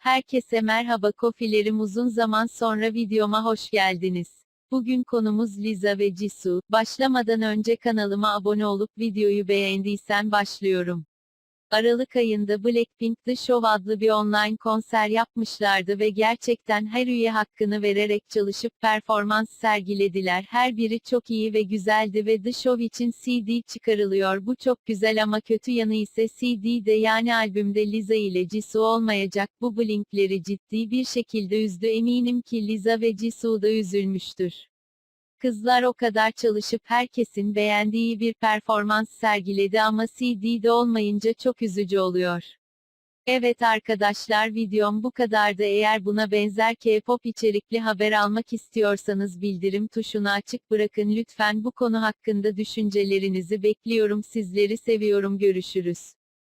Herkese merhaba kofilerim uzun zaman sonra videoma hoş geldiniz. Bugün konumuz Liza ve Jisoo. Başlamadan önce kanalıma abone olup videoyu beğendiysen başlıyorum. Aralık ayında Blackpink The Show adlı bir online konser yapmışlardı ve gerçekten her üye hakkını vererek çalışıp performans sergilediler. Her biri çok iyi ve güzeldi ve The Show için CD çıkarılıyor. Bu çok güzel ama kötü yanı ise CD'de yani albümde Liza ile Jisoo olmayacak. Bu Blink'leri ciddi bir şekilde üzdü. Eminim ki Liza ve Jisoo da üzülmüştür. Kızlar o kadar çalışıp herkesin beğendiği bir performans sergiledi ama CD'de olmayınca çok üzücü oluyor. Evet arkadaşlar videom bu kadardı eğer buna benzer K-pop içerikli haber almak istiyorsanız bildirim tuşunu açık bırakın lütfen bu konu hakkında düşüncelerinizi bekliyorum sizleri seviyorum görüşürüz.